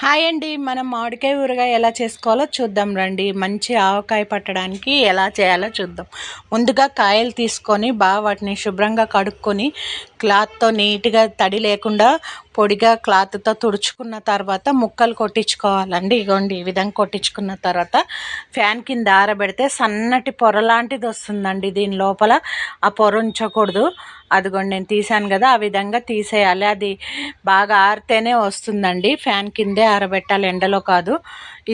Hi అండి. మనం మామిడికాయ ఊరగాయ ఎలా చేసుకోవాలో చూద్దాం రండి. మంచి ఆవకాయ పట్టడానికి ఎలా చేయాలో చూద్దాం. ముందుగా కాయలు తీసుకొని బాగా వాటిని శుభ్రంగా కడుక్కొని క్లాత్తో నీట్గా తడి లేకుండా పొడిగా క్లాత్తో తుడుచుకున్న తర్వాత ముక్కలు కొట్టించుకోవాలండి. ఇగోండి ఈ విధంగా కొట్టించుకున్న తర్వాత ఫ్యాన్ కింద ఆరబెడితే సన్నటి పొర లాంటిది వస్తుందండి దీని లోపల. ఆ పొర ఉంచకూడదు. అదిగోండి నేను తీసాను కదా ఆ విధంగా తీసేయాలి. అది బాగా ఆరితేనే వస్తుందండి. ఫ్యాన్ కిందే ఆరబెట్టాలి ఎండలో కాదు.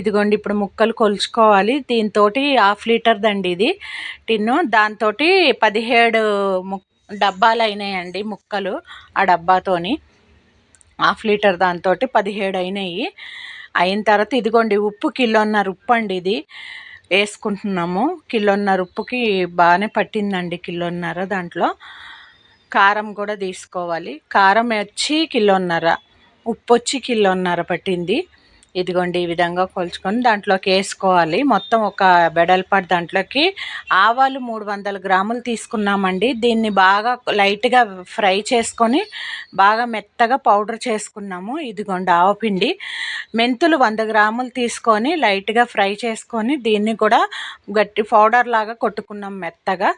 ఇదిగోండి ఇప్పుడు ముక్కలు కొలుచుకోవాలి. దీంతో హాఫ్ లీటర్దండి ఇది. టిన్ను దాంతో పదిహేడు ముక్ డబ్బాలు అయినాయండి ముక్కలు ఆ డబ్బాతోని. హాఫ్ లీటర్ దాంతో పదిహేడు అయినాయి. అయిన తర్వాత ఇదిగోండి ఉప్పు కిలోన్నర ఉప్పు అండి ఇది. వేసుకుంటున్నాము. కిలోన్నర ఉప్పుకి బాగానే పట్టిందండి కిలోన్నర దాంట్లో. కారం కూడా తీసుకోవాలి. కారం వచ్చి కిలోన్నర ఉప్పు వచ్చి కిలోన్నర పట్టింది. ఇదిగోండి ఈ విధంగా కొలుచుకొని దాంట్లోకి వేసుకోవాలి. మొత్తం ఒక బెడల్పాటు దాంట్లోకి ఆవాలు మూడు వందల గ్రాములు తీసుకున్నామండి. దీన్ని బాగా లైట్గా ఫ్రై చేసుకొని బాగా మెత్తగా పౌడర్ చేసుకున్నాము. ఇదిగోండి ఆవపిండి మెంతులు వంద గ్రాములు తీసుకొని లైట్గా ఫ్రై చేసుకొని దీన్ని కూడా గట్టి పౌడర్ లాగా కొట్టుకున్నాం మెత్తగా.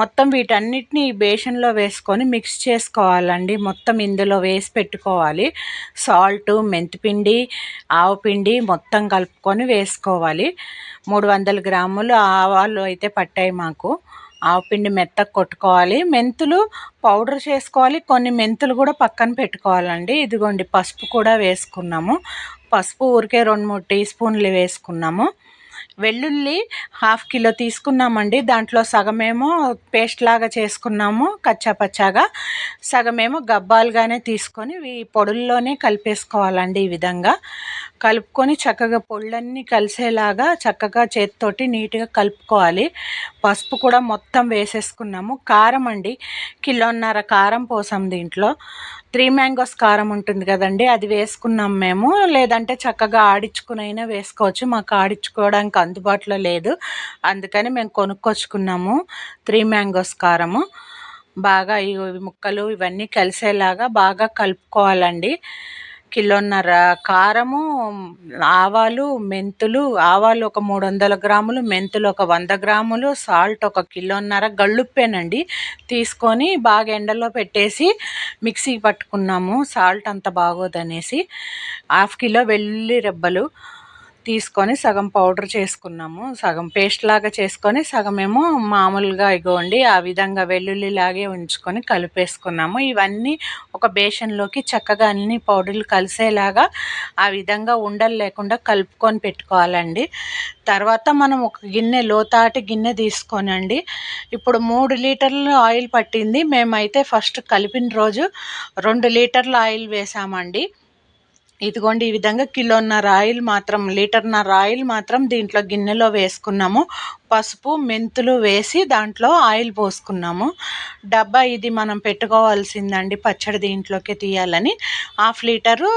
మొత్తం వీటన్నిటిని బేషన్లో వేసుకొని మిక్స్ చేసుకోవాలండి. మొత్తం ఇందులో వేసి పెట్టుకోవాలి. సాల్ట్ మెంతిపిండి ఆవ ఆవు పిండి మొత్తం కలుపుకొని వేసుకోవాలి. మూడు వందల గ్రాములు ఆవాలు అయితే పట్టాయి మాకు. ఆవు పిండి మెత్తగా కొట్టుకోవాలి. మెంతులు పౌడర్ చేసుకోవాలి. కొన్ని మెంతులు కూడా పక్కన పెట్టుకోవాలండి. ఇదిగోండి పసుపు కూడా వేసుకున్నాము. పసుపు ఊరికే రెండు మూడు టీ స్పూన్లు వేసుకున్నాము. వెల్లుల్లి హాఫ్ కిలో తీసుకున్నామండి. దాంట్లో సగమేమో పేస్ట్ లాగా చేసుకున్నాము కచ్చా పచ్చాగా. సగమేమో గబ్బాలుగానే తీసుకొని ఈ పొడుల్లోనే కలిపేసుకోవాలండి ఈ విధంగా. కలుపుకొని చక్కగా పొళ్ళన్నీ కలిసేలాగా చక్కగా చేతితోటి నీట్గా కలుపుకోవాలి. పసుపు కూడా మొత్తం వేసేసుకున్నాము. కారం అండి. కిలోన్నర కారం పోసాం దీంట్లో. త్రీ మ్యాంగోస్ కారం ఉంటుంది కదండి అది వేసుకున్నాం మేము. లేదంటే చక్కగా ఆడించుకునైనా వేసుకోవచ్చు. మాకు ఆడించుకోవడానికి అందుబాటులో లేదు. అందుకని మేము కొనుక్కొచ్చుకున్నాము త్రీ మ్యాంగోస్ కారము. బాగా ఈ ముక్కలు ఇవన్నీ కలిసేలాగా బాగా కలుపుకోవాలండి. కిలోన్నర కారము ఆవాలు మెంతులు ఆవాలు ఒక మూడు వందల గ్రాములు మెంతులు ఒక వంద గ్రాములు సాల్ట్ ఒక కిలోన్నర గళ్ళుప్పేనండి. తీసుకొని బాగా ఎండలో పెట్టేసి మిక్సీ పట్టుకున్నాము. సాల్ట్ అంత బాగోదనేసి. హాఫ్ కిలో వెల్లుల్లి రెబ్బలు. తీసుకొని సగం పౌడర్ చేసుకున్నాము. సగం పేస్ట్ లాగా చేసుకొని సగమేమో మామూలుగా ఇగోండి ఆ విధంగా వెల్లుల్లిలాగే ఉంచుకొని కలిపేసుకున్నాము. ఇవన్నీ ఒక బేషన్లోకి చక్కగా అన్ని పౌడర్లు కలిసేలాగా ఆ విధంగా ఉండలు లేకుండా కలుపుకొని పెట్టుకోవాలండి. తర్వాత మనం ఒక గిన్నె లోతాటి గిన్నె తీసుకోనండి. ఇప్పుడు మూడు లీటర్లు ఆయిల్ పట్టింది. మేమైతే ఫస్ట్ కలిపిన రోజు రెండు లీటర్ల ఆయిల్ వేసామండి. ఇదిగోండి ఈ విధంగా కిలోన్నర ఆయిల్ మాత్రం లీటర్న్నర ఆయిల్ మాత్రం దీంట్లో గిన్నెలో వేసుకున్నాము. పసుపు మెంతులు వేసి దాంట్లో ఆయిల్ పోసుకున్నాము. డబ్బా ఇది మనం పెట్టుకోవాల్సిందండి పచ్చడి దీంట్లోకి తీయాలని. హాఫ్ లీటరు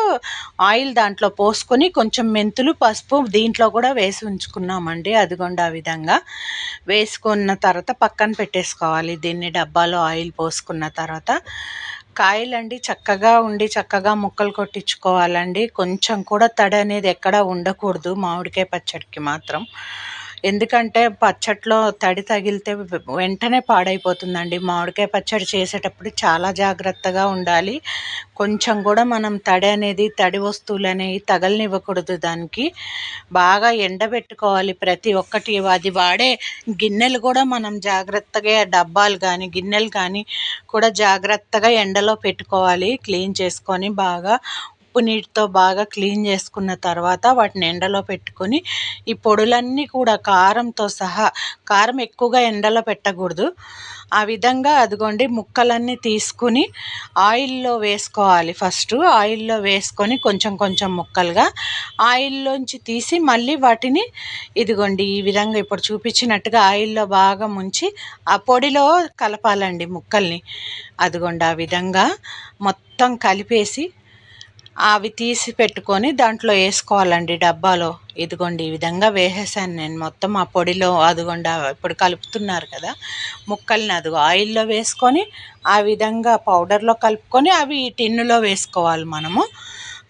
ఆయిల్ దాంట్లో పోసుకొని కొంచెం మెంతులు పసుపు దీంట్లో కూడా వేసి ఉంచుకున్నామండి. అదిగోండి ఆ విధంగా వేసుకున్న తర్వాత పక్కన పెట్టేసుకోవాలి దీన్ని డబ్బాలో ఆయిల్ పోసుకున్న తర్వాత. కాయలండి చక్కగా ఉండి చక్కగా ముక్కలు కొట్టించుకోవాలండి. కొంచెం కూడా తడి అనేది ఎక్కడ ఉండకూడదు మామిడికాయ పచ్చడికి మాత్రం. ఎందుకంటే పచ్చట్లో తడి తగిలితే వెంటనే పాడైపోతుందండి. మామిడికాయ పచ్చడి చేసేటప్పుడు చాలా జాగ్రత్తగా ఉండాలి. కొంచెం కూడా మనం తడి అనేది తడి వస్తువులు అనేవి తగలనివ్వకూడదు దానికి. బాగా ఎండబెట్టుకోవాలి ప్రతి ఒక్కటి. అది వాడే గిన్నెలు కూడా మనం జాగ్రత్తగా డబ్బాలు కానీ గిన్నెలు కానీ కూడా జాగ్రత్తగా ఎండలో పెట్టుకోవాలి. క్లీన్ చేసుకొని బాగా ఉప్పు నీటితో బాగా క్లీన్ చేసుకున్న తర్వాత వాటిని ఎండలో పెట్టుకొని ఈ పొడులన్నీ కూడా కారంతో సహా కారం ఎక్కువగా ఎండలో పెట్టకూడదు. ఆ విధంగా అదిగోండి ముక్కలన్నీ తీసుకుని ఆయిల్లో వేసుకోవాలి. ఫస్ట్ ఆయిల్లో వేసుకొని కొంచెం కొంచెం ముక్కలుగా ఆయిల్లోంచి తీసి మళ్ళీ వాటిని ఇదిగోండి ఈ విధంగా ఇప్పుడు చూపించినట్టుగా ఆయిల్లో బాగా ముంచి ఆ పొడిలో కలపాలండి ముక్కల్ని. అదిగోండి ఆ విధంగా మొత్తం కలిపేసి అవి తీసి పెట్టుకొని దాంట్లో వేసుకోవాలండి డబ్బాలో. ఇదిగోండి ఈ విధంగా వేసేసాను నేను. మొత్తం ఆ పొడిలో అదిగోండి ఇప్పుడు కలుపుతున్నారు కదా ముక్కల్ని అదిగో ఆయిల్లో వేసుకొని ఆ విధంగా పౌడర్లో కలుపుకొని అవి టిన్నులో వేసుకోవాలి మనము.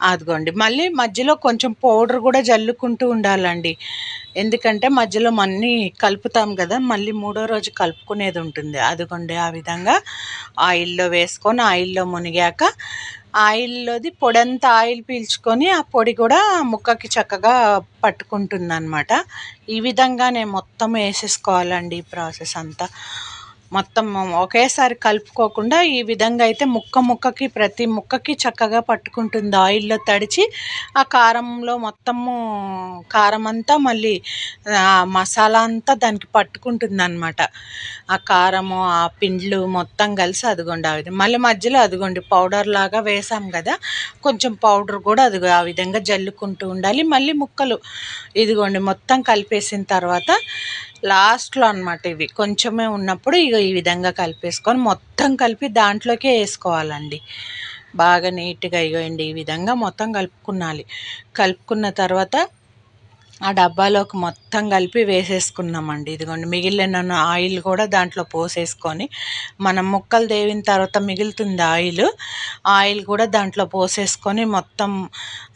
అదిగోండి మళ్ళీ మధ్యలో కొంచెం పౌడర్ కూడా జల్లుకుంటూ ఉండాలండి. ఎందుకంటే మధ్యలో మన్నీ కలుపుతాం కదా మళ్ళీ మూడో రోజు కలుపుకునేది ఉంటుంది. అదిగోండి ఆ విధంగా ఆయిల్లో వేసుకొని ఆయిల్లో మునిగాక ఆయిల్లోది పొడంతా ఆయిల్ పీల్చుకొని ఆ పొడి కూడా ముక్కకి చక్కగా పట్టుకుంటుంది అనమాట ఈ విధంగా నేను మొత్తం వేసేసుకోవాలండి ఈ ప్రాసెస్ అంతా. మొత్తం ఒకేసారి కలుపుకోకుండా ఈ విధంగా అయితే ముక్క ముక్కకి ప్రతి ముక్కకి చక్కగా పట్టుకుంటుంది. ఆయిల్లో తడిచి ఆ కారంలో మొత్తము కారం అంతా మళ్ళీ మసాలా అంతా దానికి పట్టుకుంటుంది అనమాట ఆ కారము ఆ పిండ్లు మొత్తం కలిసి అదిగోండి ఆ విధంగా. మళ్ళీ మధ్యలో అదిగోండి పౌడర్ లాగా వేసాం కదా కొంచెం పౌడర్ కూడా అది ఆ విధంగా జల్లుకుంటూ ఉండాలి. మళ్ళీ ముక్కలు ఇదిగోండి మొత్తం కలిపేసిన తర్వాత లాస్ట్లో అనమాట ఇవి. కొంచెమే ఉన్నప్పుడు ఇక ఈ విధంగా కలిపేసుకొని మొత్తం కలిపి దాంట్లోకే వేసుకోవాలండి. బాగా నీట్గా ఇవ్వండి ఈ విధంగా మొత్తం కలుపుకున్నాలి. కలుపుకున్న తర్వాత ఆ డబ్బాలోకి మొత్తం కలిపి వేసేసుకున్నామండి. ఇదిగోండి మిగిలిన ఆయిల్ కూడా దాంట్లో పోసేసుకొని మనం ముక్కలు దేవిన తర్వాత మిగులుతుంది ఆయిల్ ఆయిల్ కూడా దాంట్లో పోసేసుకొని మొత్తం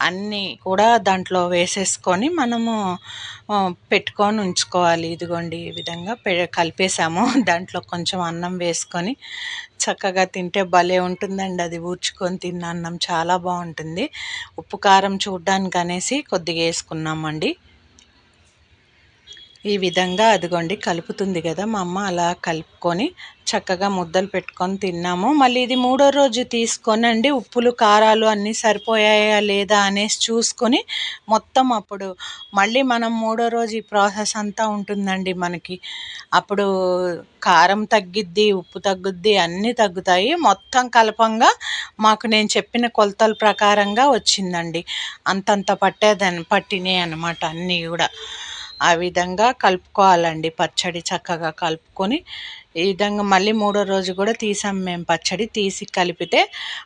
అన్నీ కూడా దాంట్లో వేసేసుకొని మనము పెట్టుకొని ఉంచుకోవాలి. ఇదిగోండి ఈ విధంగా పె కలిపేసాము దాంట్లో కొంచెం అన్నం వేసుకొని చక్కగా తింటే భలే ఉంటుందండి. అది ఊడ్చుకొని తిన్న అన్నం చాలా బాగుంటుంది. ఉప్పు కారం చూడ్డానికి అనేసి కొద్దిగా వేసుకున్నామండి. ఈ విధంగా అదిగోండి కలుపుతుంది కదా. మా అమ్మ అలా కలుపుకొని చక్కగా ముద్దలు పెట్టుకొని తిన్నాము. మళ్ళీ ఇది మూడో రోజు తీసుకొనండి. ఉప్పులు కారాలు అన్నీ సరిపోయాయా లేదా అనేసి చూసుకొని మొత్తం అప్పుడు మళ్ళీ మనం మూడో రోజు ఈ ప్రాసెస్ అంతా ఉంటుందండి మనకి. అప్పుడు కారం తగ్గిద్ది ఉప్పు తగ్గుద్ది అన్నీ తగ్గుతాయి. మొత్తం కలపంగా మాకు నేను చెప్పిన కొలతల ప్రకారంగా వచ్చిందండి. అంతంత పట్టేదని పట్టినాయి అనమాట అన్నీ కూడా. ఆ విధంగా కలుపుకోవాలండి. పచ్చడి చక్కగా కలుపుకొని ఈ విధంగా మళ్ళీ మూడో రోజు కూడా తీసాం మేము పచ్చడి. తీసి కలిపితే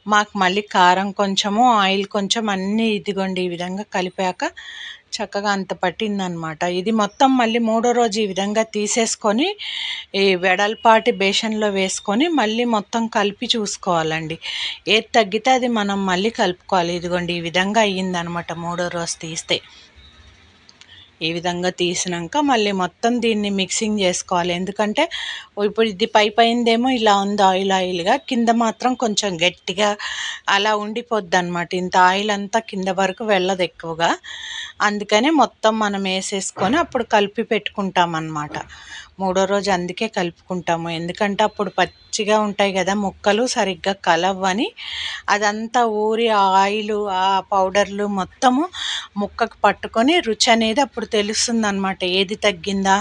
మాకు మళ్ళీ కారం కొంచెము ఆయిల్ కొంచెం అన్నీ ఇదిగోండి ఈ విధంగా కలిపాక చక్కగా అంత పట్టిందనమాట. ఇది మొత్తం మళ్ళీ మూడో రోజు ఈ విధంగా తీసేసుకొని ఈ వెడల్పాటి బేషన్లో వేసుకొని మళ్ళీ మొత్తం కలిపి చూసుకోవాలండి. ఏది తగ్గితే అది మనం మళ్ళీ కలుపుకోవాలి. ఇదిగోండి ఈ విధంగా అయ్యిందనమాట మూడో రోజు తీస్తే. ఈ విధంగా తీసినాక మళ్ళీ మొత్తం దీన్ని మిక్సింగ్ చేసుకోవాలి. ఎందుకంటే ఇప్పుడు ఇది పై పైందేమో ఇలా ఉంది ఆయిల్ ఆయిల్గా కింద మాత్రం కొంచెం గట్టిగా అలా ఉండిపోద్ది అనమాట ఇంత ఆయిల్ అంతా కింద వరకు వెళ్ళదు ఎక్కువగా. అందుకనే మొత్తం మనం వేసేసుకొని అప్పుడు కలిపి పెట్టుకుంటాం అన్నమాట మూడో రోజు అందుకే కలుపుకుంటాము. ఎందుకంటే అప్పుడు పచ్చిగా ఉంటాయి కదా ముక్కలు సరిగ్గా కలవని అదంతా ఊరి ఆయిల్ ఆ పౌడర్లు మొత్తము ముక్కకు పట్టుకొని రుచి అనేది అప్పుడు తెలుస్తుంది అనమాట ఏది తగ్గిందా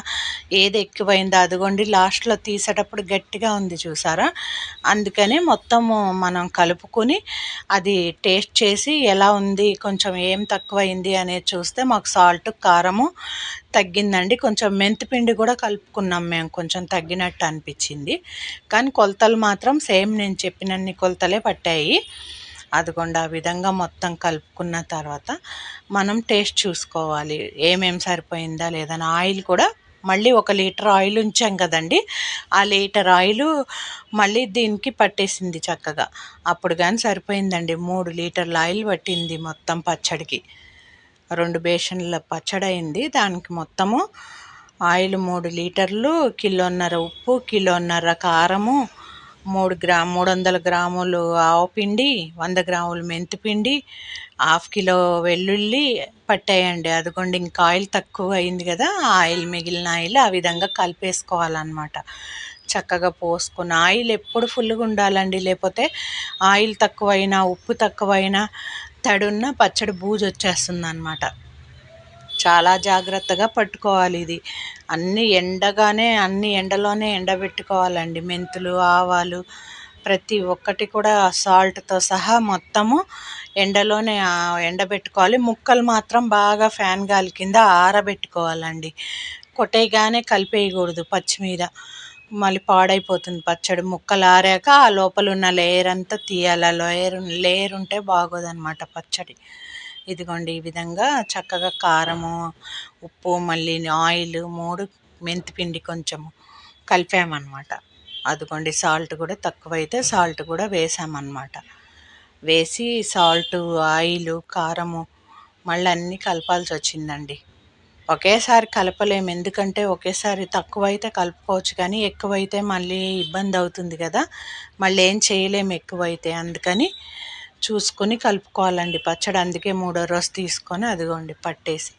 ఏది ఎక్కువైందా అదిగోండి లాస్ట్లో తీసేటప్పుడు గట్టిగా ఉంది చూసారా? అందుకని మొత్తము మనం కలుపుకొని అది టేస్ట్ చేసి ఎలా ఉంది కొంచెం ఏం తక్కువైంది అనేది చూస్తే మాకు సాల్ట్ కారము తగ్గిందండి. కొంచెం మెంతిపిండి కూడా కలుపుకున్నాం మేము. కొంచెం తగ్గినట్టు అనిపించింది. కానీ కొలతలు మాత్రం సేమ్ నేను చెప్పినన్ని కొలతలే పట్టాయి. అదిగోండి ఆ విధంగా మొత్తం కలుపుకున్న తర్వాత మనం టేస్ట్ చూసుకోవాలి. ఏమేం సరిపోయిందా లేదని ఆయిల్ కూడా మళ్ళీ ఒక లీటర్ ఆయిల్ ఉంచాం కదండి. ఆ లీటర్ ఆయిల్ మళ్ళీ దీనికి పట్టేసింది చక్కగా. అప్పుడు కానీ సరిపోయిందండి. మూడు లీటర్ల ఆయిల్ పట్టింది మొత్తం పచ్చడికి. రెండు బేషన్ల పచ్చడి అయింది దానికి మొత్తము ఆయిల్ మూడు లీటర్లు కిలోన్నర ఉప్పు కిలోన్నర కారము మూడు గ్రా మూడు వందల గ్రాములు ఆవు పిండి వంద గ్రాములు మెంతిపిండి హాఫ్ కిలో వెల్లుల్లి పట్టేయండి. అదిగోండి ఇంకా ఆయిల్ తక్కువ అయింది కదా ఆయిల్ మిగిలిన ఆయిల్ ఆ విధంగా కలిపేసుకోవాలన్నమాట. చక్కగా పోసుకున్న ఆయిల్ ఎప్పుడు ఫుల్గా ఉండాలండి లేకపోతే ఆయిల్ తక్కువైనా ఉప్పు తక్కువైనా తడున్న పచ్చడి బూజు వచ్చేస్తుంది అనమాట చాలా జాగ్రత్తగా పట్టుకోవాలి ఇది. అన్ని ఎండగానే అన్ని ఎండలోనే ఎండబెట్టుకోవాలండి. మెంతులు ఆవాలు ప్రతి ఒక్కటి కూడా సాల్ట్తో సహా మొత్తము ఎండలోనే ఎండబెట్టుకోవాలి. ముక్కలు మాత్రం బాగా ఫ్యాన్ గాలి కింద ఆరబెట్టుకోవాలండి. కొట్టేయగానే కలిపేయకూడదు పచ్చి మీద. మళ్ళీ పాడైపోతుంది పచ్చడి. ముక్కలు ఆరాక ఆ లోపల ఉన్న లేయర్ అంతా తీయాలి. ఆ లేయర్ లేయర్ ఉంటే బాగోదన్నమాట పచ్చడి. ఇదిగోండి ఈ విధంగా చక్కగా కారము ఉప్పు మళ్ళీ ఆయిల్ మూడు మెంతిపిండి కొంచెము కలిపామన్నమాట. అదిగోండి సాల్ట్ కూడా తక్కువైతే సాల్ట్ కూడా వేసామన్నమాట. వేసి సాల్ట్ ఆయిల్ కారము మళ్ళీ అన్నీ కలపాల్సి వచ్చిందండి. ఒకేసారి కలపలేము. ఎందుకంటే ఒకేసారి తక్కువ అయితే కలుపుకోవచ్చు కానీ ఎక్కువైతే మళ్ళీ ఇబ్బంది అవుతుంది కదా. మళ్ళీ ఏం చేయలేము ఎక్కువైతే. అందుకని చూసుకొని కలుపుకోవాలండి పచ్చడి. అందుకే మూడో రోజు తీసుకొని అదిగోండి పట్టేసి.